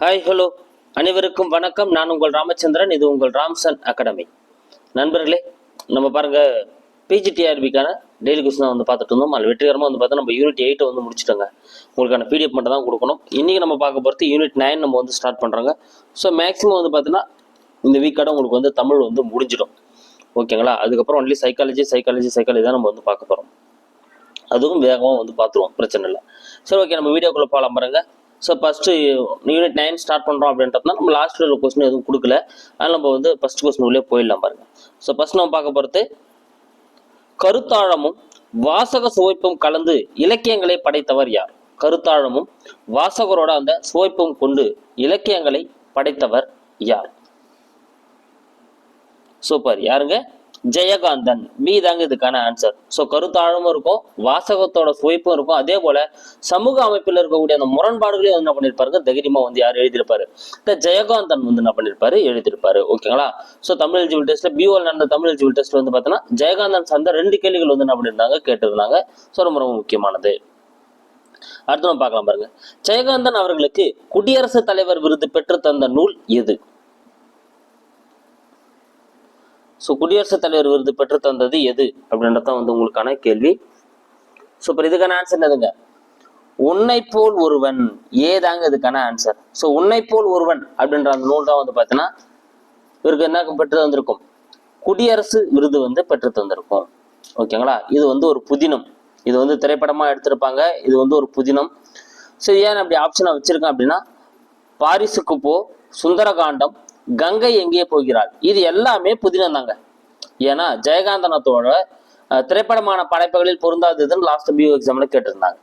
Hi hello அனைவருக்கும் வணக்கம். நான் உங்கள் ராமச்சந்திரன். இது உங்கள் ராம்சன் அகாடமி. நண்பர்களே நம்ம பாருங்க பிஜிடிஆர்பிக்கான டெய்லி கொஸ்டின் தான் வந்து பார்த்துட்டு இருந்தோம். அதில் வெற்றிகரமாக வந்து பார்த்தா நம்ம யூனிட் எயிட்டை வந்து முடிச்சுட்டோங்க. உங்களுக்கான பிடிஎஃப் மட்டும் தான் கொடுக்கணும். இன்றைக்கி நம்ம பார்க்க போகிறது யூனிட் நைன் நம்ம வந்து ஸ்டார்ட் பண்ணுறாங்க ஸோ மேக்ஸிமம் வந்து பார்த்தீங்கன்னா இந்த வீக்கோட உங்களுக்கு வந்து தமிழ் வந்து முடிஞ்சிடும். ஓகேங்களா? அதுக்கப்புறம் ஒன்லி சைக்காலஜி சைக்காலஜி சைக்காலஜி தான் நம்ம வந்து பார்க்க போகிறோம் அதுவும் வேகமாக வந்து பார்த்துருவோம். பிரச்சனை இல்லை. சரி ஓகே. நம்ம வீடியோக்குள்ளே போகலாம் பாருங்கள் so first unit nine start பண்ணுறோம் அப்படின்றதுனா நம்ம லாஸ்ட் உள்ள கொஸ்டின் எதுவும் கொடுக்கல. அதனால் நம்ம வந்து ஃபஸ்ட் கொஸ்டின் உள்ளே போயிடலாம் பாருங்க. ஸோ ஃபஸ்ட் நம்ம பார்க்க போகிறது கருத்தாழமும் வாசக சுவைப்பும் கலந்து இலக்கியங்களை படைத்தவர் யார்? கருத்தாழமும் வாசகரோட அந்த சுவைப்பும் கொண்டு இலக்கியங்களை படைத்தவர் யார்? சூப்பர் யாருங்க? ஜெயகாந்தன் பி தாங்க இதுக்கான ஆன்சர் ஸோ கருத்தாழமும் இருக்கும் வாசகத்தோட சுவைப்பும் இருக்கும். அதே போல சமூக அமைப்பில் இருக்கக்கூடிய அந்த முரண்பாடுகளையும் வந்து என்ன பண்ணியிருப்பாருங்க தைரியமா வந்து யார் எழுதியிருப்பாரு? இந்த ஜெயகாந்தன் வந்து என்ன பண்ணியிருப்பாரு எழுதியிருப்பாரு. ஓகேங்களா ஸோ தமிழ் எலிஜிபிள் டெஸ்ட்ல பிஓல் நடந்த தமிழ் எலிஜிபிள் டெஸ்ட் வந்து பார்த்தீங்கன்னா ஜெயகாந்தன் சார்ந்த ரெண்டு கேள்விகள் வந்து என்ன பண்ணியிருந்தாங்க கேட்டிருந்தாங்க. ஸோ ரொம்ப ரொம்ப முக்கியமானது. அடுத்து நம்ம பார்க்கலாம் பாருங்க. ஜெயகாந்தன் அவர்களுக்கு குடியரசுத் தலைவர் விருது பெற்று தந்த நூல் எது? ஸோ குடியரசுத் தலைவர் விருது பெற்று தந்தது எது? அப்படின்றதான் வந்து உங்களுக்கான கேள்வி. ஸோ இப்போ இதுக்கான ஆன்சர் என்னதுங்க? உன்னை போல் ஒருவன் ஏதாங்க இதுக்கான ஆன்சர் ஸோ உன்னை போல் ஒருவன் அப்படின்ற அந்த நூல் தான் வந்து பார்த்தீங்கன்னா இவருக்கு என்ன பெற்று தந்திருக்கும்? குடியரசு விருது வந்து பெற்று தந்திருக்கும். ஓகேங்களா இது வந்து ஒரு புதினம். இது வந்து திரைப்படமா எடுத்திருப்பாங்க. இது வந்து ஒரு புதினம். ஸோ ஏன் அப்படி ஆப்ஷனாக வச்சிருக்கேன் அப்படின்னா பாரிசுக்கு போ சுந்தரகாண்டம் கங்கை எங்கே போகிறாள். இது எல்லாமே புதினம் தாங்க ஏன்னா ஜெயகாந்தனத்தோட திரைப்படமான படைப்புகளில் பொருந்தாததுன்னு லாஸ்ட் பியூ எக்ஸாம்ல கேட்டிருந்தாங்க.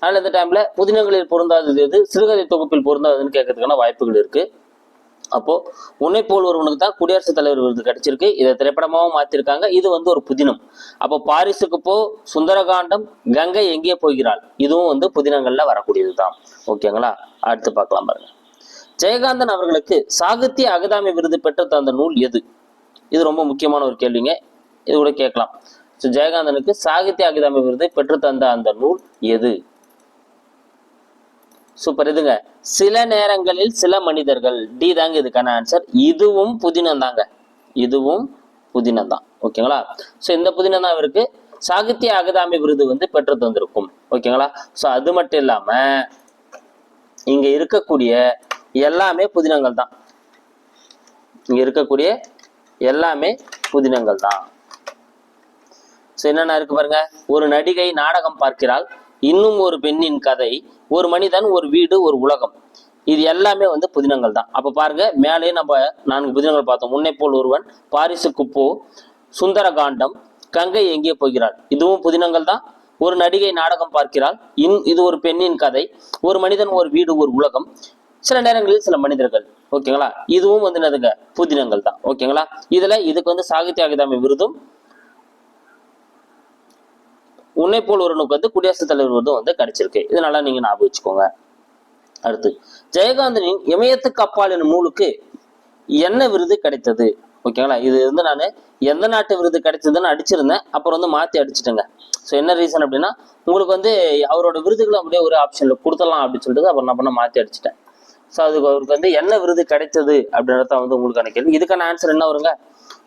அதனால இந்த டைம்ல புதினங்களில் பொருந்தாதது எது சிறுகதை தொகுப்பில் பொருந்தாதுன்னு கேட்கறதுக்கான வாய்ப்புகள் இருக்கு. அப்போ உன்னை போல் ஒருவனுக்கு தான் குடியரசுத் தலைவர் விருது கிடைச்சிருக்கு. இதை திரைப்படமாகவும் மாத்திருக்காங்க. இது வந்து ஒரு புதினம். அப்போ பாரிஸுக்கு போ சுந்தரகாண்டம் கங்கை எங்கே போகிறாள். இதுவும் வந்து புதினங்கள்ல வரக்கூடியது தான் ஓகேங்களா? அடுத்து பார்க்கலாம் பாருங்க. ஜெயகாந்தன் அவர்களுக்கு சாகித்ய அகதாமி விருது பெற்று தந்த நூல் எது? இது ரொம்ப முக்கியமான ஒரு கேள்விங்க. இது கூட கேட்கலாம். ஸோ ஜெயகாந்தனுக்கு சாகித்ய அகதாமி விருது பெற்று தந்த அந்த நூல் எது? சூப்பர் இதுங்க. சில நேரங்களில் சில மனிதர்கள் டி தாங்க இதுக்கான ஆன்சர் இதுவும் புதினம் தாங்க இதுவும் புதினம் தான் ஓகேங்களா? ஸோ இந்த புதினம் தான் இவருக்கு சாகித்ய அகதாமி விருது வந்து பெற்று தந்திருக்கும். ஓகேங்களா? ஸோ அது மட்டும் இல்லாம இங்க இருக்கக்கூடிய எல்லாமே புதினங்கள் தான். இங்க இருக்கக்கூடிய எல்லாமே புதினங்கள் தான். ஸோ என்னென்ன இருக்கு பாருங்க? ஒரு நடிகை நாடகம் பார்க்கிறாள். இன்னும் ஒரு பெண்ணின் கதை. ஒரு மனிதன் ஒரு வீடு ஒரு உலகம். இது எல்லாமே வந்து புதினங்கள் தான். அப்ப பாருங்க மேலே நம்ம நான்கு புதினங்கள் பார்த்தோம். உன்னை போல் ஒருவன் பாரிசுக்கு போ சுந்தரகாண்டம் கங்கை எங்கே போகிறாள்? இதுவும் புதினங்கள் தான். ஒரு நடிகை நாடகம் பார்க்கிறாள். இன் இது ஒரு பெண்ணின் கதை. ஒரு மனிதன் ஒரு வீடு ஒரு உலகம். சில நேரங்களில் சில மனிதர்கள் ஓகேங்களா? இதுவும் வந்து என்னதுங்க? புதினங்கள் தான் ஓகேங்களா? இதுல இதுக்கு வந்து சாகித்ய அகாதமி விருதும் உன்னை போல் ஒருவனுக்கு வந்து குடியரசுத் தலைவர் விருதும் வந்து கிடைச்சிருக்கு. இதனால நீங்க ஞாபகம் வச்சுக்கோங்க. அடுத்து ஜெயகாந்தனின் இமயத்துக்கு அப்பால் எனும் நூலுக்கு என்ன விருது கிடைத்தது? ஓகேங்களா? இது வந்து நான் எந்த நாட்டு விருது கிடைச்சதுன்னு அடிச்சிருந்தேன். அப்புறம் வந்து மாத்தி அடிச்சிட்டேங்க. ஸோ என்ன ரீசன் அப்படின்னா உங்களுக்கு வந்து அவரோட விருதுகளை அப்படியே ஒரு ஆப்ஷன்ல கொடுத்துடலாம் அப்படின்னு சொல்லிட்டு அப்புறம் நான் பண்ண மாத்தி அடிச்சிட்டேன். ஸோ அதுக்கு அவருக்கு வந்து என்ன விருது கிடைத்தது அப்படின்றத வந்து உங்களுக்கான கேள்வி. இதுக்கான ஆன்சர் என்ன வருங்க?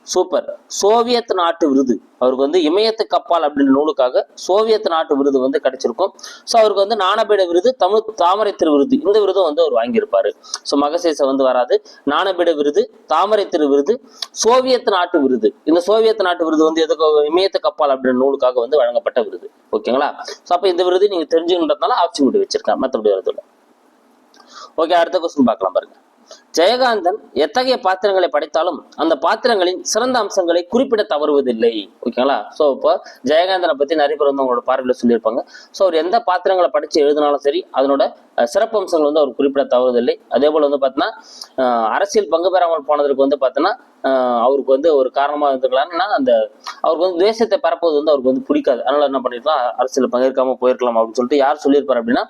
சூப்பர் சோவியத் நாட்டு விருது. அவருக்கு வந்து இமயத்து கப்பால் அப்படின்ற நூலுக்காக சோவியத் நாட்டு விருது வந்து கிடைச்சிருக்கும். ஸோ அவருக்கு வந்து நாணபீட விருது தமிழ் தாமரை திரு விருது இந்த விருதும் வந்து அவர் வாங்கியிருப்பாரு. ஸோ மகசேச வந்து வராது. நாணபீட விருது தாமரை திரு விருது சோவியத் நாட்டு விருது. இந்த சோவியத் நாட்டு விருது வந்து எதுக்கு? இமயத்து கப்பால் அப்படின்ற நூலுக்காக வந்து வழங்கப்பட்ட விருது. ஓகேங்களா? ஸோ அப்போ இந்த விருது நீங்க தெரிஞ்சுக்கின்றதுனால ஆப்ஷன் விட்டு வச்சிருக்கேன். மற்றபடி வரதுல ஓகே அடுத்த கொஸ்டின் பார்க்கலாம் பாருங்க. ஜெயகாந்தன் எத்தகைய பாத்திரங்களை படைத்தாலும் அந்த பாத்திரங்களின் சிறந்த அம்சங்களை குறிப்பிட தவறுவதில்லை. ஓகேங்களா ஸோ இப்போ ஜெயகாந்தனை பத்தி நிறைய பேர் வந்து அவங்களோட பார்வையில் சொல்லியிருப்பாங்க. ஸோ அவர் எந்த பாத்திரங்களை படிச்சு எழுதினாலும் சரி அதனோட சிறப்பு அம்சங்கள் வந்து அவர் குறிப்பிட தவறுவதில்லை அதே போல் வந்து பார்த்தீங்கன்னா அரசியல் பங்கு பெறாமல் போனதற்கு வந்து பார்த்தீங்கன்னா அவருக்கு வந்து ஒரு காரணமாக இருந்துக்கலாம்னா அந்த அவருக்கு வந்து தேசத்தை பரப்புவது வந்து அவருக்கு வந்து பிடிக்காது. அதனால என்ன பண்ணிருக்கலாம் அரசியல் பங்கேற்காம போயிருக்கலாம் அப்படின்னு சொல்லிட்டு யார் சொல்லியிருப்பாரு அப்படின்னா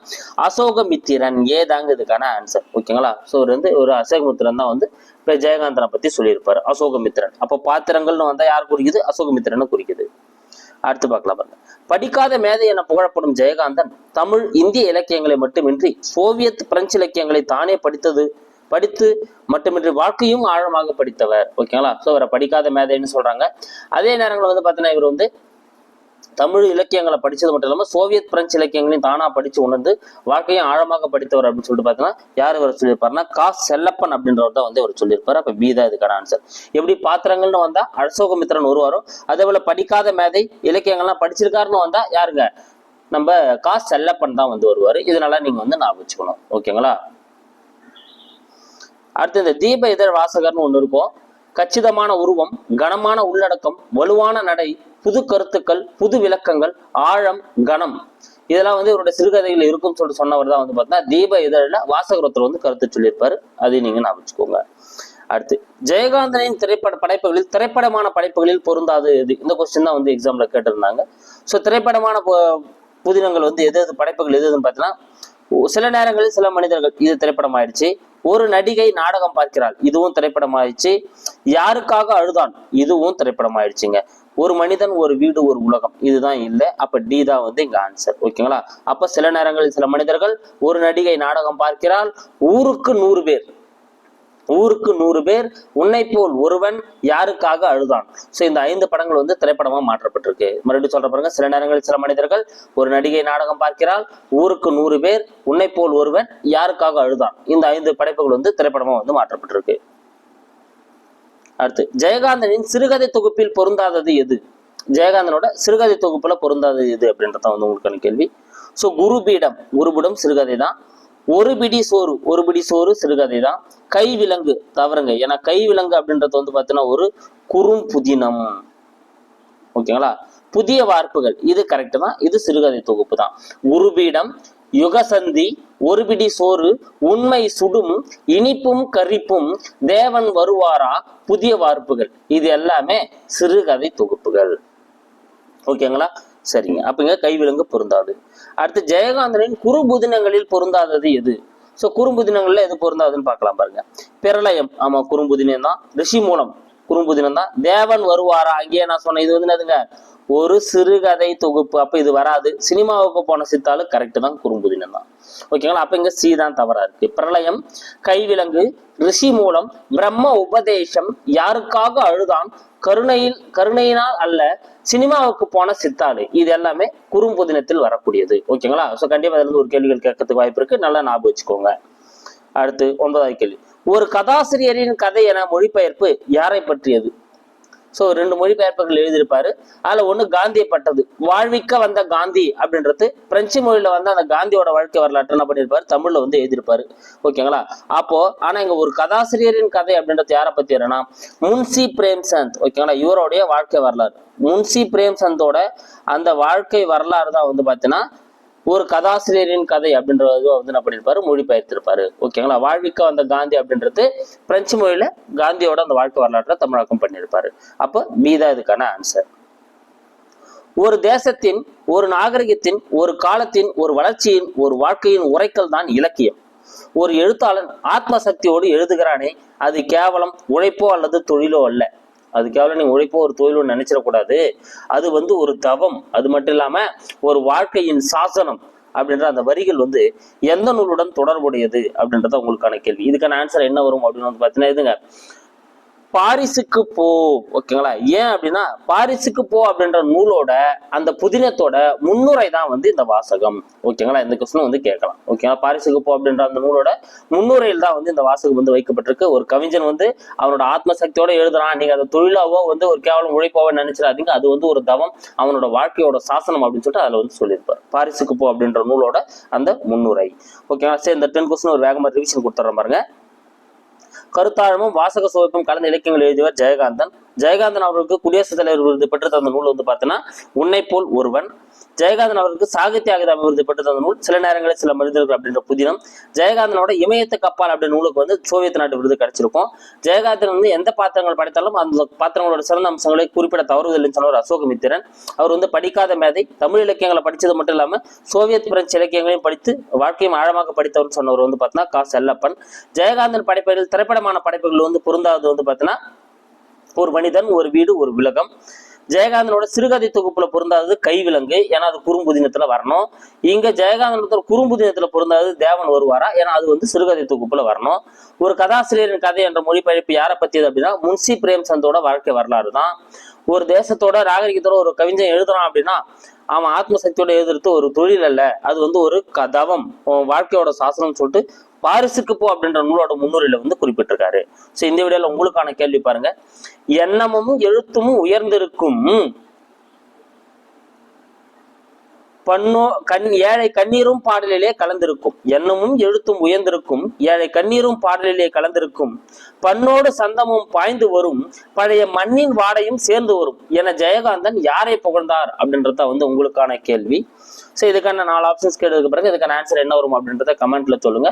அசோகமித்திரன் ஏதாங்க இதுக்கான ஆன்சர் ஓகேங்களா ஸோ அவர் வந்து ஒரு அசோகமித்திரன் தான் வந்து இப்போ ஜெயகாந்தனை பற்றி சொல்லியிருப்பார். அசோகமித்திரன் அப்போ பாத்திரங்கள்னு வந்தால் யார் குறிக்குது? அசோகமித்திரனை குறிக்குது. அடுத்து பார்க்கலாம் பாருங்க. படிக்காத மேதை என புகழப்படும் ஜெயகாந்தன் தமிழ் இந்திய இலக்கியங்களை மட்டுமின்றி சோவியத் பிரெஞ்சு இலக்கியங்களை தானே படித்தது படித்து மட்டுமின்றி வாழ்க்கையும் ஆழமாக படித்தவர். ஓகேங்களா ஸோ இவரை படிக்காத மேதைன்னு சொல்றாங்க. அதே நேரங்களில் வந்து பார்த்தீங்கன்னா இவர் வந்து தமிழ் இலக்கியங்களை படிச்சது மட்டும் இல்லாமல் சோவியத் பிரெஞ்சு இலக்கியங்களையும் தானாக படித்து உணர்ந்து வாழ்க்கையும் ஆழமாக படித்தவர் அப்படின்னு சொல்லிட்டு பார்த்தீங்கன்னா யார் இவர் சொல்லியிருப்பாருன்னா கா. செல்லப்பன் அப்படின்றவர் தான் வந்து இவர் சொல்லியிருப்பார். அப்போ பி தான் இதுக்கான ஆன்சர் எப்படி பாத்திரங்கள்னு வந்தால் அசோகமித்திரன் ஒருவாரும் அதே போல் படிக்காத மேதை இலக்கியங்கள்லாம் படிச்சிருக்காருன்னு வந்தால் யாருங்க? நம்ம கா. செல்லப்பன் தான் வந்து வருவார். இதனால நீங்கள் வந்து நான் வச்சுக்கணும். ஓகேங்களா? அடுத்து இந்த தீப இதழ் வாசகர்னு ஒன்று இருக்கும். கச்சிதமான உருவம் கனமான உள்ளடக்கம் வலுவான நடை புது கருத்துக்கள் புது விளக்கங்கள் ஆழம் கனம் இதெல்லாம் வந்து இவருடைய சிறுகதைகள் இருக்கும்னு சொல்லிட்டு சொன்னவர் தான் வந்து பார்த்தீங்கன்னா தீப இதழில் வாசகரத்தில் வந்து கருத்து சொல்லியிருப்பாரு. அதையும் நீங்கள் நான் வச்சுக்கோங்க அடுத்து ஜெயகாந்தனின் திரைப்பட படைப்புகளில் திரைப்படமான படைப்புகளில் பொருந்தாது இது. இந்த கொஸ்டின் தான் வந்து எக்ஸாம்ல கேட்டிருந்தாங்க. ஸோ திரைப்படமான பு- புதினங்கள் வந்து எது எது படைப்புகள் எது எதுன்னு பார்த்தீங்கன்னா சில நேரங்களில் சில மனிதர்கள் இது திரைப்படம் ஆயிடுச்சு ஒரு நடிகை நாடகம் பார்க்கிறாள் இதுவும் திரைப்படம் ஆயிடுச்சு யாருக்காக அழுதான் இதுவும் திரைப்படம் ஆயிடுச்சுங்க ஒரு மனிதன் ஒரு வீடு ஒரு உலகம் இதுதான் இல்லை. அப்ப டி தான் வந்து இங்க ஆன்சர் ஓகேங்களா? அப்ப சில நேரங்களில் சில மனிதர்கள் ஒரு நடிகை நாடகம் பார்க்கிறாள் ஊருக்கு நூறு பேர். ஊருக்கு நூறு பேர் உன்னை போல் ஒருவன் யாருக்காக அழுதான்? சோ இந்த ஐந்து படங்கள் வந்து திரைப்படமா மாற்றப்பட்டிருக்கு. மறுபடியும் சொல்ற பாருங்க சில நேரங்களில் சில மனிதர்கள் ஒரு நடிகை நாடகம் பார்க்கிறாள் ஊருக்கு நூறு பேர் உன்னை போல் ஒருவன் யாருக்காக அழுதான்? இந்த ஐந்து படைப்புகள் வந்து திரைப்படமா வந்து மாற்றப்பட்டிருக்கு. அடுத்து ஜெயகாந்தனின் சிறுகதை தொகுப்பில் பொருந்தாதது எது? ஜெயகாந்தனோட சிறுகதை தொகுப்புல பொருந்தாதது எது அப்படின்றத வந்து உங்களுக்கான கேள்வி. ஸோ குருபீடம் குருபீடம் சிறுகதை தான் ஒரு பிடி சோறு ஒரு பிடி சோறு சிறுகதை தான். கை விலங்கு தவறுங்க. ஏன்னா கை விலங்கு அப்படின்றது வந்து பார்த்தீங்கன்னா ஒரு குறும்புதினம் ஓகேங்களா? புதிய வார்ப்புகள். இது கரெக்ட் தான். இது சிறுகதை தொகுப்பு தான். குருபீடம் யுகசந்தி ஒரு பிடி சோறு உண்மை சுடும் இனிப்பும் கரிப்பும் தேவன் வருவாரா? புதிய வார்ப்புகள். இது எல்லாமே சிறுகதை தொகுப்புகள். ஓகேங்களா? சரிங்க. அப்பங்க கைவிலங்கு பொருந்தாது. அடுத்து ஜெயகாந்தனின் குறும்புதினங்களில் பொருந்தாதது எது? சோ குறும்புதினங்கள்ல எது பொருந்தாதுன்னு பார்க்கலாம் பாருங்க. பிரளயம். ஆமா குறும்புதினம் தான் ரிஷி மூலம். குறும்புதினம் தான் தேவன் வருவாரா? அங்கேயே நான் சொன்னேன். இது வந்து என்னதுங்க? ஒரு சிறுகதை தொகுப்பு. அப்ப இது வராது. சினிமாவுக்கு போன சித்தாலும் கரெக்ட் தான் குறும்புதினம் தான் ஓகேங்களா அப்ப இங்க சி தான் தவறா இருக்கு. பிரளயம் கைவிலங்கு ரிஷி மூலம் பிரம்ம உபதேசம் யாருக்காக அழுதான் கருணையில் கருணையினால் அல்ல சினிமாவுக்கு போன சித்தாலு இது எல்லாமே குறும்புதினத்தில் வரக்கூடியது. ஓகேங்களா ஸோ கண்டிப்பா அதுல இருந்து ஒரு கேள்விகள் கேட்கறதுக்கு வாய்ப்பு இருக்கு. நல்லா ஞாபகம் வச்சுக்கோங்க. அடுத்து ஒன்பதாவது கேள்வி. ஒரு கதாசிரியரின் கதை என மொழிபெயர்ப்பு யாரை பற்றியது? ஸோ ரெண்டு மொழிபெயர்ப்புகள் எழுதியிருப்பாரு. அதில் ஒன்று காந்தியை பட்டது. வாழ்விக்க வந்த காந்தி அப்படின்றது பிரெஞ்சு மொழியில் வந்து அந்த காந்தியோட வாழ்க்கை வரலாற்று என்ன பண்ணியிருப்பாரு? தமிழில் வந்து எழுதியிருப்பாரு. ஓகேங்களா அப்போ ஆனால் இங்கே ஒரு கதாசிரியரின் கதை அப்படின்றது யாரை பற்றி என்னன்னா முன்சி பிரேம்சந்த். ஓகேங்களா இவருடைய வாழ்க்கை வரலாறு. முன்சி பிரேம்சந்தோட அந்த வாழ்க்கை வரலாறு தான் வந்து பார்த்தீங்கன்னா ஒரு கதாசிரியரின் கதை அப்படின்றது வந்து என்ன பண்ணியிருப்பாரு மொழிபெயர்த்திருப்பாரு. ஓகேங்களா? வாழ்விக்க வந்த காந்தி அப்படின்றது பிரெஞ்சு மொழியில காந்தியோட அந்த வாழ்க்கை வரலாற்றை தமிழாக்கம் பண்ணியிருப்பாரு. அப்போ மீதா இதுக்கான ஆன்சர் ஒரு தேசத்தின் ஒரு நாகரிகத்தின் ஒரு காலத்தின் ஒரு வளர்ச்சியின் ஒரு வாழ்க்கையின் உரைக்கல் தான் இலக்கியம். ஒரு எழுத்தாளன் ஆத்ம சக்தியோடு எழுதுகிறானே அது கேவலம் உழைப்போ அல்லது தொழிலோ அல்ல. அது கேவலம் நீ உழைப்போ ஒரு தொழிலும் நினைச்சிடக்கூடாது. அது வந்து ஒரு தவம். அது மட்டும் இல்லாம ஒரு வாழ்க்கையின் சாசனம் அப்படின்ற அந்த வரிகள் வந்து எந்த நூலுடன் தொடர்புடையது அப்படின்றத உங்களுக்கான கேள்வி. இதுக்கான ஆன்சர் என்ன வரும் அப்படின்னு வந்து பார்த்தீங்கன்னா இதுங்க. பாரிஸுக்கு போ ஓகேங்களா? ஏன் அப்படின்னா பாரிஸுக்கு போ அப்படின்ற நூலோட அந்த புதினத்தோட முன்னுரை தான் வந்து இந்த வாசகம். ஓகேங்களா? இந்த கொஸ்டின் வந்து கேட்கலாம். ஓகேங்களா? பாரிஸுக்கு போ அப்படின்ற அந்த நூலோட முன்னுரையில் தான் வந்து இந்த வாசகம் வந்து வைக்கப்பட்டிருக்கு. ஒரு கவிஞன் வந்து அவனோட ஆத்ம சக்தியோட எழுதுறான். நீங்க அதை தொழிலாவோ வந்து ஒரு கேவலம் உழைப்பாவோ நினைச்சிடாதீங்க. அது வந்து ஒரு தவம் அவனோட வாழ்க்கையோட சாசனம் அப்படின்னு சொல்லிட்டு அதுல வந்து சொல்லியிருப்பார். பாரிஸுக்கு போ அப்படின்ற நூலோட அந்த முன்னுரை. ஓகேங்களா? சரி இந்த டென் கொஸ்டின் ஒரு வேகமா ரிவிஷன் கொடுத்துட்றேன் பாருங்க. கருத்தாழமும் வாசக சுவைப்பும் கலந்த இலக்கியங்கள் எழுதியவர் ஜெயகாந்தன். ஜெயகாந்தன் அவர்களுக்கு குடியரசுத் தலைவர் விருது பெற்று தந்த நூல் வந்து பார்த்தீங்கன்னா உன்னை போல் ஒருவன் ஜெயகாந்தன் அவருக்கு சாகித்ய அகாதமி விருது பெற்று தந்த நூல் சில நேரங்களில் சில மனிதர்கள் அப்படின்ற புதினம் ஜெயகாந்தனோட இமயத்து கப்பால் அப்படின்ற நூலுக்கு வந்து சோவியத் நாட்டு விருது கிடைச்சிருக்கும். ஜெயகாந்தன் வந்து எந்த பாத்திரங்கள் படைத்தாலும் அந்த பாத்திரங்களோட சிறந்த அம்சங்களை குறிப்பிட தவறுவதில்லைன்னு சொன்னவர் அசோகமித்திரன் அவர் வந்து படிக்காத மேதை தமிழ் இலக்கியங்களை படிச்சது மட்டும் இல்லாம சோவியத் பிரெஞ்சு இலக்கியங்களையும் படித்து வாழ்க்கையும் ஆழமாக படித்தவர் சொன்னவர் வந்து பார்த்தீங்கன்னா கா. செல்லப்பன். ஜெயகாந்தன் படைப்புகள் திரைப்படமான படைப்புகள் வந்து பொருந்தாதது வந்து பார்த்தீங்கன்னா ஒரு மனிதன் ஒரு வீடு ஒரு விலகம். ஜெயகாந்தனோட சிறுகதை தொகுப்புல பொருந்தாதது கைவிலங்கு ஏன்னா அது குறும்புதினத்துல வரணும். இங்க ஜெயகாந்தனோட குறும்புதினத்துல பொருந்தாதது தேவன் வருவாரா? ஏன்னா அது வந்து சிறுகதை தொகுப்புல வரணும். ஒரு கதாசிரியரின் கதை என்ற மொழிபெயர்ப்பு யாரை பத்தியது அப்படின்னா முன்சி பிரேம்சந்தோட வாழ்க்கை வரலாறு தான். ஒரு தேசத்தோட நாகரிகத்தோட ஒரு கவிஞன் எழுதுறான் அப்படின்னா அவன் ஆத்ம சக்தியோட எழுதுறது ஒரு தொழில் அல்ல. அது வந்து ஒரு கதவம் வாழ்க்கையோட சாசனம் சொல்லிட்டு பாரிசுக்கு போ அப்படின்ற நூலோட முன்னுரையில வந்து குறிப்பிட்டிருக்காரு. சோ இந்த வீடியோல உங்களுக்கான கேள்வி பாருங்க. எண்ணமும் எழுத்தும் உயர்ந்திருக்கும். பண்ணோ கண் ஏழை கண்ணீரும் பாடலிலே கலந்திருக்கும். எண்ணமும் எழுத்தும் உயர்ந்திருக்கும். ஏழை கண்ணீரும் பாடலிலே கலந்திருக்கும். பண்ணோடு சந்தமும் பாய்ந்து வரும். பழைய மண்ணின் வாடையும் சேர்ந்து வரும். என ஜெயகாந்தன் யாரை புகழ்ந்தார் அப்படின்றத வந்து உங்களுக்கான கேள்வி. ஸோ இதுக்கான நாலு ஆப்ஷன்ஸ் கேட்டதுக்கு பிறகு இதுக்கான ஆன்சர் என்ன வரும் அப்படின்றத கமெண்ட்ல சொல்லுங்க.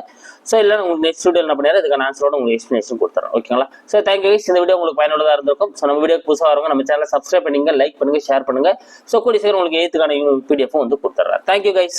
ஸோ இல்லை உங்களுக்கு நெக்ஸ்ட் வீடியோ என்ன பண்ணிடுறேன்? இதுக்கான ஆன்சரோட உங்களுக்கு எக்ஸ்பிளேஷன் கொடுத்துறேன். ஓகேங்களா ஸோ தேங்க்யூ இந்த வீடியோ உங்களுக்கு பயனுள்ளதாக இருந்திருக்கும். ஸோ நம்ம வீடியோ புதுசாக வரவங்க நம்ம சேனலை சப்ஸ்கிரைப் பண்ணுங்க லைக் பண்ணுங்க ஷேர் பண்ணுங்க. ஸோ கூடிய சீக்கிரம் உங்களுக்கு எய்த்துக்கான பிடிஎஃப் வந்து கொடுத்துட்றேன் தேங்க்யூ கைஸ்